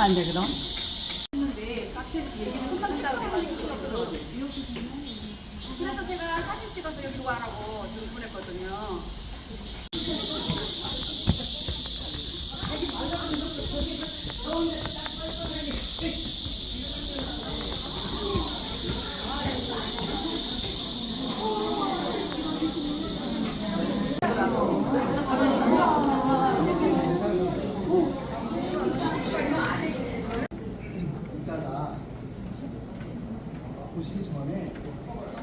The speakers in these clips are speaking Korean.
예민한데 그럼? 그래서 제가 사진 와라고 지금 보냈거든요. 이따가 보시기 전에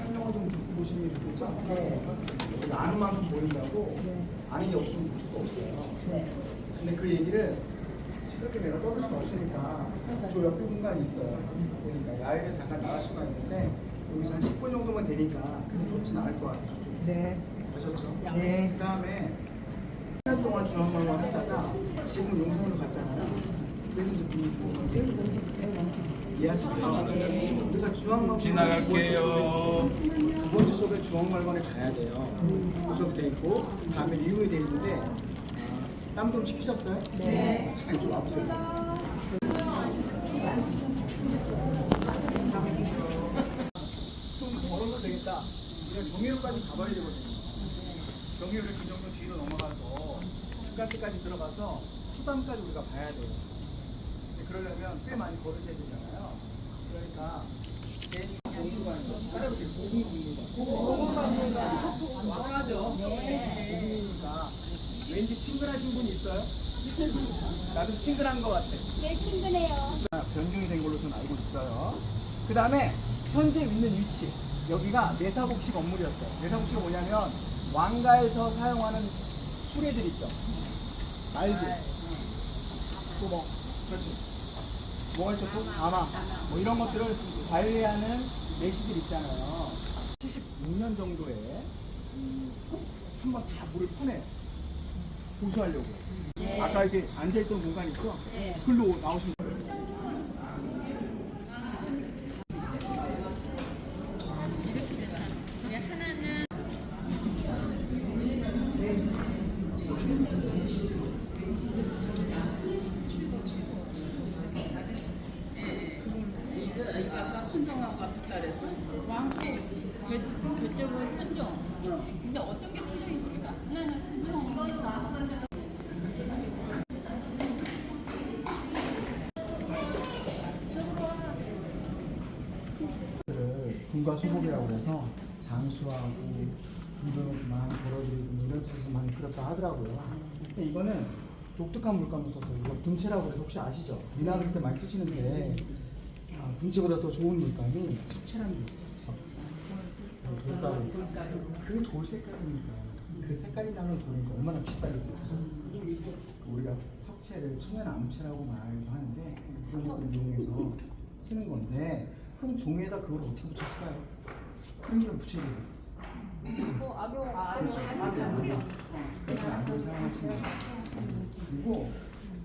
설명을 좀 듣고 보시는 게 좋겠죠? 네. 아는 만큼 보인다고 아는 게 없으면 볼 수가 없어요. 근데 그 시끄럽게 내가 떠들 수는 없으니까 저 옆에 공간이 있어요. 그러니까 야외에 잠깐 나갈 수가 있는데 여기서 한 10분 정도만 되니까 그렇게 덥진 않을 것 같아요. 네. 아셨죠? 네. 그 다음에 1년 동안 중앙방을 하다가 지금 용산으로 갔잖아요. 그래서 이제 이해하시죠? 우리가 중앙방송 지나갈게요. 두 번째 수업에 중앙말관에 가야 돼요. 그 수업 돼 있고 다음에 리용이 돼 있는데 땀 좀 식히셨어요? 네. 자, 이쪽 와보세요. 좀 걸어도 되겠다. 그냥 경의로까지 가봐야 되거든요. 경의로를 그 정도 뒤로 넘어가서 중간때까지 들어가서 수담까지 우리가 봐야 돼요. 그러려면 꽤 많이 걸으셔야 되잖아요. 그러니까 괜히 공부하는 거, 할아버지 고군분무가. 와하죠 고군이니까 왠지 친근하신 분 있어요? 나도 친근한 것 같아. 네, 친근해요. 변경이 된 걸로 저는 알고 있어요. 그 다음에 현재 있는 위치 여기가 내사복식 건물이었어요. 내사복식이 뭐냐면 왕가에서 사용하는 수레들 있죠. 말들. 또뭐 그렇지. 뭐가? 또 가마. 뭐 이런 것들을 관리하는 내시들 있잖아요. 76년 정도에 음, 한번 다 물을 퍼내요. 보수하려고. 아까 이렇게 앉아있던 공간 있죠? 글로 거예요. 이거 아까 순종하고 아까 그랬어? 왕께 저, 저쪽은 순종. 근데 어떤 게 순종인 겁니까? 하나는 순종. 를 군과 수복이라고 해서 장수하고 군주를 많이 걸어들이고 이런 뜻에서 많이 그렸다 하더라고요. 근데 이거는 독특한 물감을 써서 이거 분체라고 해서 혹시 아시죠? 미나 그릴 때 많이 쓰시는데 아, 분체보다 더 좋은 물감이 석체라는 게 있어요. 돌가루. 그게 돌 색깔이니까 그 색깔이 나는 돌이니까 얼마나 비싸겠어요. 그죠? 우리가 석체를 천연 암체라고 말도 하는데 그런 것들 이용해서 쓰는 건데 그럼 종이에다 그걸 어떻게 붙였을까요? 크림을 붙여야 돼요. 그렇죠. 그래서 악을 사용하시는 거예요. 그리고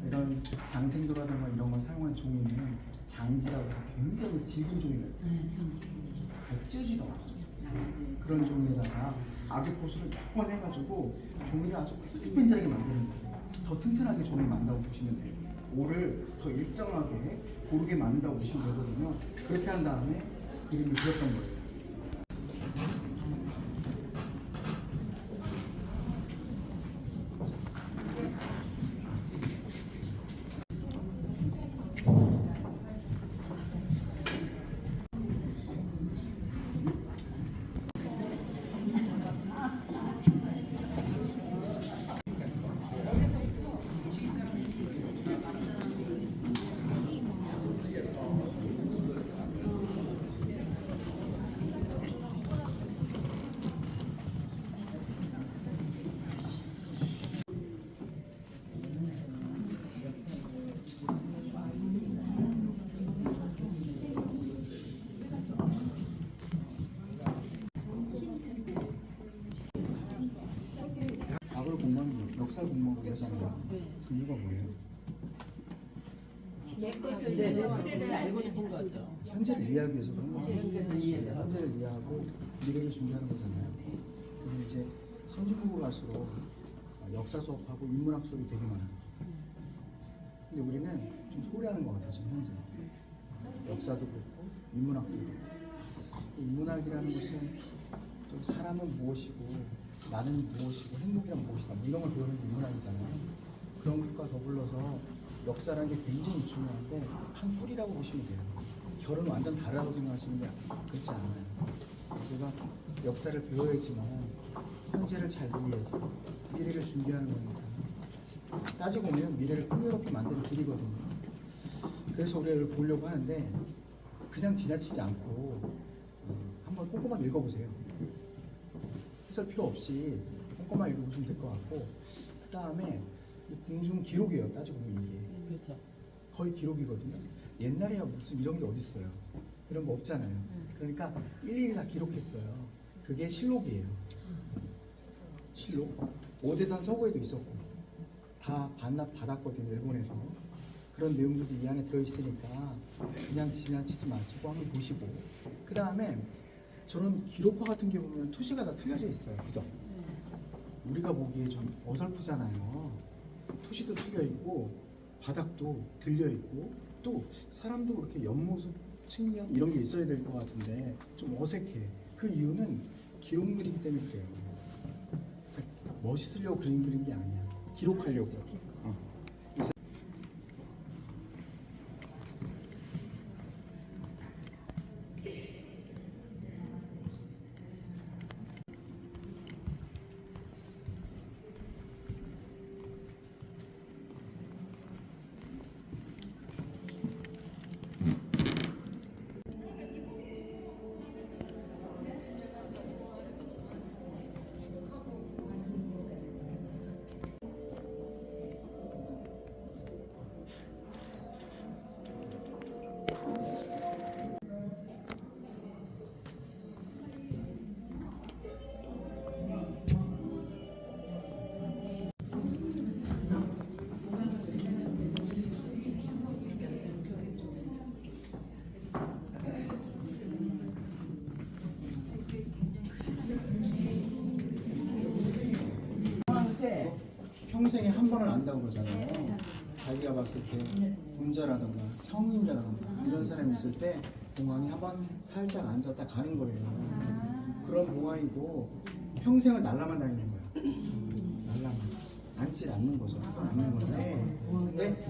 이런 장생도라든가 이런 걸 사용한 종이는 장지라고 해서 굉장히 굵은 종이가 있어요. 잘 찢어지도 않아요. 그런 종이에다가 악역 보수를 몇 번 해가지고 종이를 아주 뺀질뺀질하게 만드는 거예요. 더 튼튼하게 종이를 만든다고 보시면 돼요. 오를 더 일정하게 고르게 만든다고 보시면 되거든요. 그렇게 한 다음에 그림을 그렸던 거예요. 이제 미래를 알고 싶은 거죠. 현재를 이해하기 위해서 그런 거죠. 현재를 하고. 현재를 이해하고 미래를 준비하는 거잖아요. 근데 이제 선진국으로 갈수록 역사 수업하고 인문학 수업이 되게 많아요. 근데 우리는 좀 소홀히하는 것 같아요, 지금 현재. 역사도 그렇고 인문학도 그렇고. 인문학이라는 것은 또 사람은 무엇이고 나는 무엇이고 행복이란 무엇이다 뭐 이런 걸 배우는 게 인문학이잖아요. 그런 것과 더불어서 역사라는 게 굉장히 중요한데 한 뿌리라고 보시면 돼요. 결은 완전 다르다고 생각하시는 게 그렇지 않아요. 우리가 역사를 배워야지만 현재를 잘 이해해서 미래를 준비하는 겁니다. 따지고 보면 미래를 풍요롭게 만드는 길이거든요. 그래서 우리가 이걸 보려고 하는데 그냥 지나치지 않고 어, 한번 꼼꼼하게 읽어보세요. 해설 필요 없이 꼼꼼하게 읽어보시면 될 것 같고 그 다음에 공중 기록이에요. 따지고 보면 이게 그렇죠. 거의 기록이거든요. 옛날에야 무슨 이런 게 어딨어요. 이런 거 없잖아요. 그러니까 일일이 다 기록했어요. 그게 실록이에요. 실록. 오대산 서고에도 있었고 다 반납 받았거든요. 일본에서. 그런 내용들이 이 안에 들어있으니까 그냥 지나치지 마시고 한번 보시고 그 다음에 저런 기록화 같은 게 보면 투시가 다 틀려져 있어요. 그죠? 우리가 보기에 좀 어설프잖아요. 투시도 틀려 있고 바닥도 들려 있고 또 사람도 그렇게 옆모습 측면 이런 게 있어야 될 것 같은데 좀 어색해. 그 이유는 기록물이기 때문에 그래요. 멋있으려고 그림 그린 게 아니야. 기록하려고. 번은 안다고 그러잖아요. 자기가 봤을 때 군자라든가 성인이라든가 이런 사람이 있을 때 공항에 한번 살짝 앉았다 가는 거예요. 그런 공항이고 평생을 날라만 다니는 거야. 날라만 앉질 않는 거죠. 앉는 건데 근데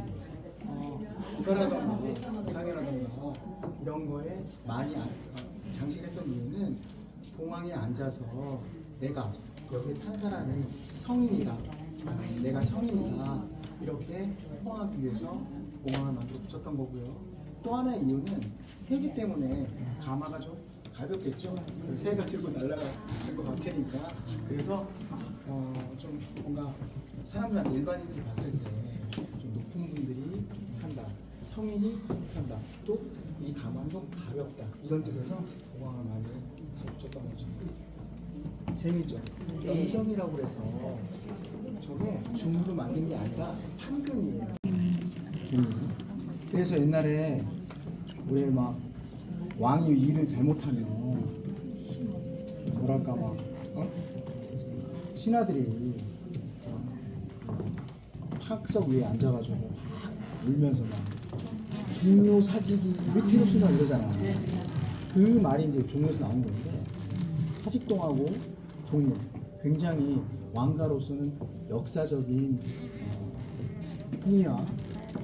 어, 국가라든가 부상이라든가 이런 거에 많이 안- 어, 장식했던 이유는 공항에 앉아서 내가 여기 탄 사람이 성인이다. 내가 성인이다. 이렇게 포함하기 위해서 공항을 만들어 붙였던 거고요. 또 하나의 이유는 새기 때문에 가마가 좀 가볍겠죠. 그 새가 들고 날아갈 것 같으니까. 그래서 어, 좀 뭔가 사람들 일반인들이 봤을 때 좀 높은 분들이 한다. 성인이 한다. 또 이 가마는 좀 가볍다. 이런 뜻에서 공항을 많이 붙였던 거죠. 재미죠. 염성이라고 그래서 저게 중으로 만든 게 아니라 판금이에요. 중. 그래서 옛날에 우리 막 왕이 일을 잘못하면 뭐랄까 막 어? 신하들이 학석 위에 앉아가지고 막 울면서 막 중요 사직이 위태롭소나 이러잖아. 그 말이 이제 종로에서 나온 건데 사직동하고 종로 굉장히 왕가로서는 역사적인 어, 행위와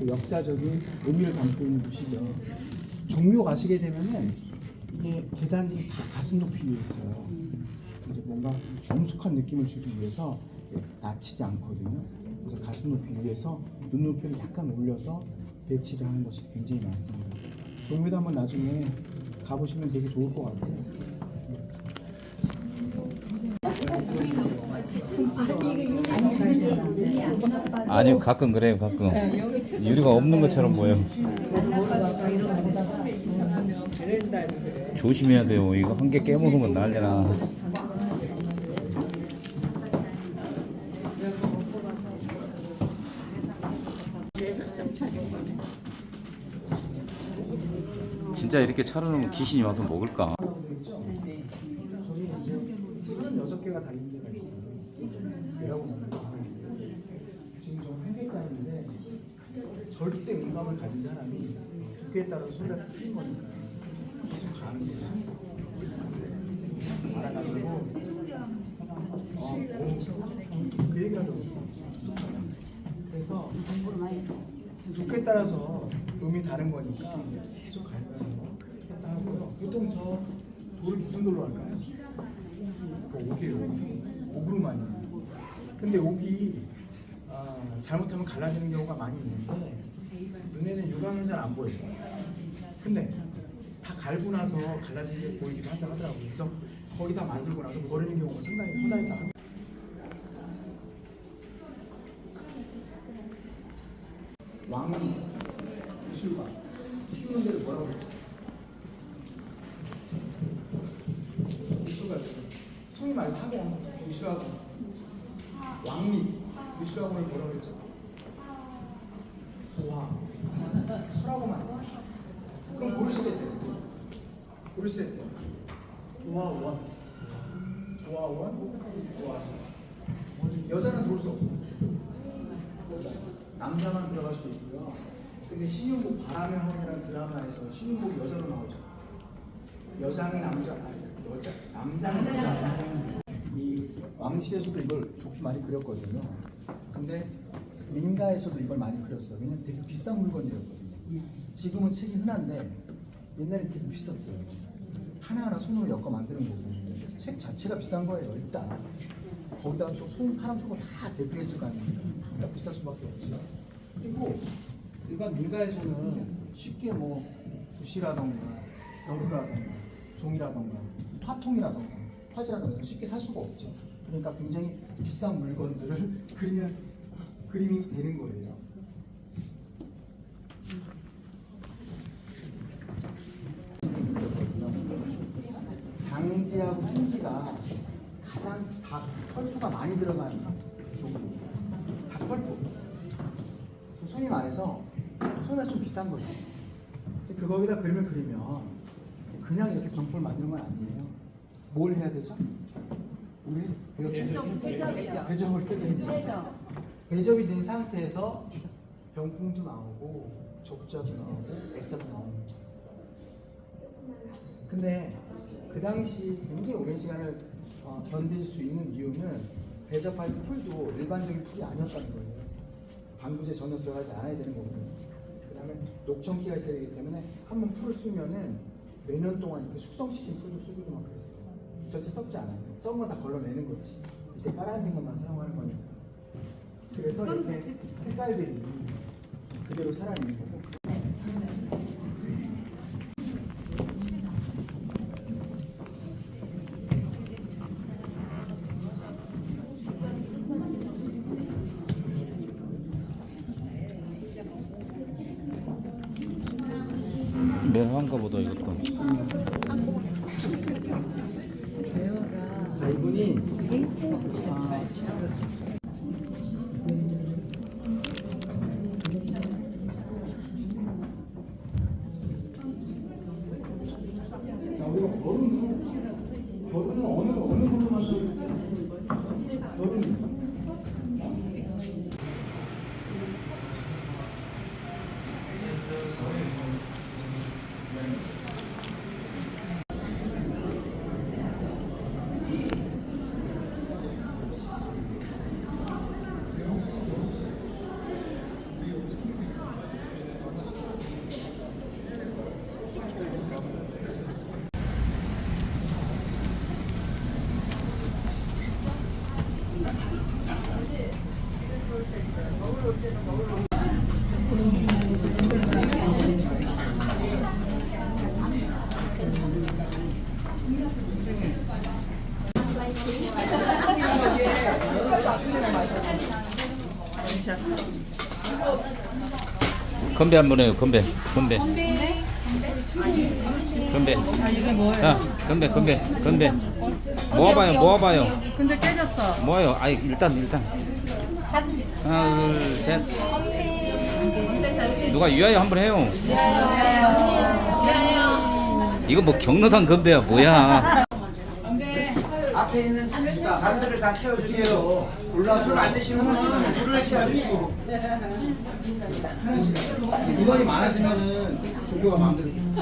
또 역사적인 의미를 담고 있는 곳이죠. 종묘 가시게 되면은 이게 계단이 다 가슴 높이 위에 있어요. 이제 뭔가 엄숙한 느낌을 주기 위해서 낮추지 않거든요. 그래서 가슴 높이 위에서 눈높이를 약간 올려서 배치를 하는 것이 굉장히 많습니다. 종묘도 한번 나중에 가보시면 되게 좋을 것 같아요. 아니 가끔 그래요 가끔. 유리가 없는 것처럼 보여. 조심해야 돼요. 이거 한 개 깨먹으면 난리나. 진짜 이렇게 차려놓으면 귀신이 와서 먹을까? 그 얘기를 하더라고요. 그래서 두께에 따라서 음이 다른 거니까 계속 갈 거예요. 했다 하고요. 보통 저 돌을 무슨 돌로 할까요? 그 옥이에요. 옥으로 많이. 근데 옥이 아, 잘못하면 갈라지는 경우가 많이 있는데 눈에는 육안은 잘 안 보여요. 근데 다 갈고 나서 갈라지는 게 보이기도 한다 하더라고요. 거기다 만들고 나서 버리는 경우가 상당히 허다했다. 왕이 미술관 키우는 데를 뭐라고 그랬죠? 미술관 소위 말해서 학원 미술학원 왕립 미술학원을 뭐라고 그랬죠? 도화 서라고만 했죠 그럼 고르시대 때 고르시대 때 도화원 도화원 도화서 여자는 들어올 수 없고. 여자. 남자만 들어갈 수도 있고요. 근데 신윤복 바람의 헌이라는 드라마에서 신윤복이 여자로 나오죠. 여자는 남자 아니 여자. 남자는 여자. 이 왕실에서도 이걸 좋게 많이 그렸거든요. 근데 민가에서도 이걸 많이 그렸어요. 왜냐면 되게 비싼 물건이었거든요. 이 지금은 책이 흔한데 옛날에 되게 비쌌어요 하나하나 손으로 엮어 만드는 거고. 책 자체가 비싼 거예요 일단. 거기다가 또 손, 사람 손을 다 대표했을 거 아닙니까? 그러니까 비쌀 수밖에 없죠 그리고 일반 민가에서는 쉽게 뭐 붓이라던가 여루라던가 종이라던가 화통이라던가 화지라던가 쉽게 살 수가 없죠 그러니까 굉장히 비싼 물건들을 그리면 그림이 되는 거예요 장지하고 순지가 가장 닭 펄프가 많이 들어간 종류 닭 펄프 소위 말해서 말해서 좀 비싼 거죠 그거기다 그림을 그리면 그냥 이렇게 병풀 만드는 건 아니에요 뭘 해야 되죠? 우리. 배접을 배접. 배접이 된 상태에서 병풍도 나오고 족저도 나오고 액자도 나오는 거죠. 근데 그 당시 굉장히 오랜 시간을 어, 견딜 수 있는 이유는 배접할 풀도 일반적인 풀이 아니었다는 거예요. 방부제 전혀 들어가지 않아야 되는 거거든요. 그 다음에 녹청기가 있어야 되기 때문에 한 번 풀을 쓰면은 몇 년 동안 이렇게 숙성시킨 풀도 쓰기도 막 그랬어요. 전체 썩지 않아요. 썩은 거다 걸러내는 거지. 이때 깔아앉은 것만 사용하는 거니까. 그래서 이렇게 색깔들이 그대로 살아있는. 매 한가 보다 이것도. 자 이분이 아, 건배 한 번 해요. 건배. 건배. 건배. 아 이게 뭐예요? 건배, 건배, 건배. 모아봐요, 모아봐요. 근데 깨졌어. 모아요. 아이 일단 일단. 하나, 둘, 셋. 누가 유아요 한 번 해요. 미안해요. 이거 뭐 경로당 건배야 뭐야? 앞에 있는 잔들을 다 채워주세요. 올라서 술안 드시는 분은 물을 채워주시고. 인원이 많아지면은 조교가 마음대로 너무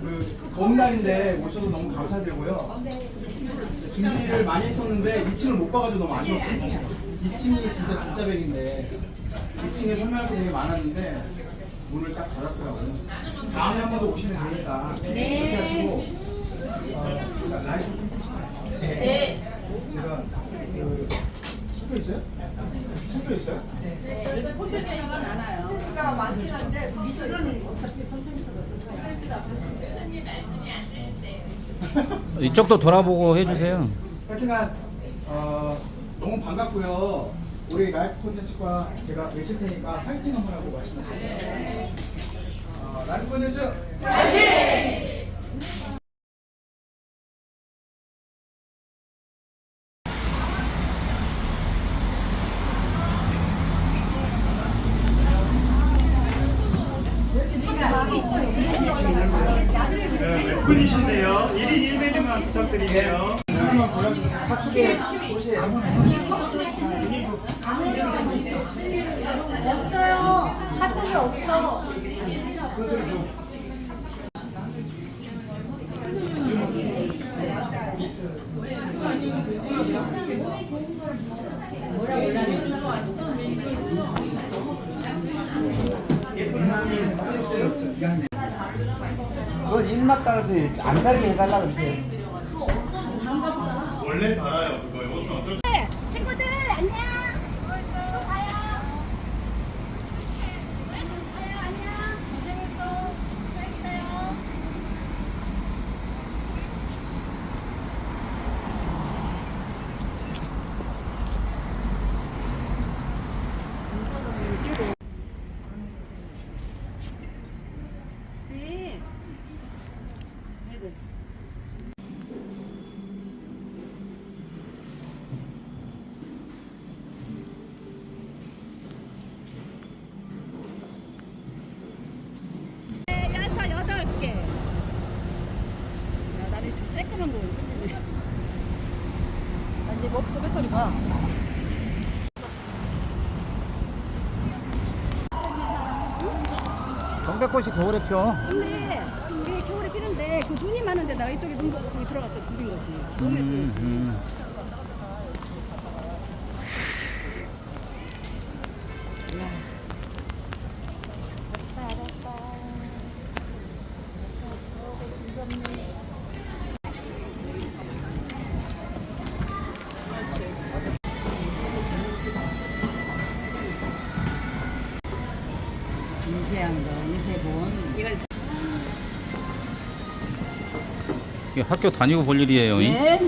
그 더운 날인데 오셔서 너무 감사드리고요. 준비를 많이 했었는데 2층을 못 봐가지고 너무 아쉬웠어요. 2층이 진짜 단짜백인데 2층에 설명할 게 되게 많았는데 문을 딱 닫았더라고요. 다음에 한 번 더 오시면 되니까 이렇게 하시고 어, 라이브 네. 제가 그 섞여 있어요? 섞여 있어요? 이쪽도 돌아보고 해주세요. 하여튼간 어, 너무 반갑고요. 우리 라이프 콘텐츠과 제가 외칠 테니까 파이팅 한번 하고 말씀드릴게요. 어, 라이프 콘텐츠 분이신데요. 1인 1메뉴만 부탁드릴게요. 카톡에 보세요. 없어요. 핫도그 없어. 그걸 입맛 따라서 안 다르게 해달라고 그러세요. 원래 달아요. 그거 이것도 어쩔 수 친구들 안녕. 수고했어. 가요. 가요 안녕. 고생했어. 잘 기다려. 네. 네네. 여섯 여덟 개. 야, 나는 저 쬐끄만 거. 뭐 없어 배터리가. 동백꽃이 겨울에 펴. 근데 이게 겨울에 피는데 그 눈이 많은데 나 이쪽에 눈 거기 들어갔더니 불인 거지. 너무 음, 예쁘지. 음. 이게 학교 다니고 볼 일이에요. 이? 네,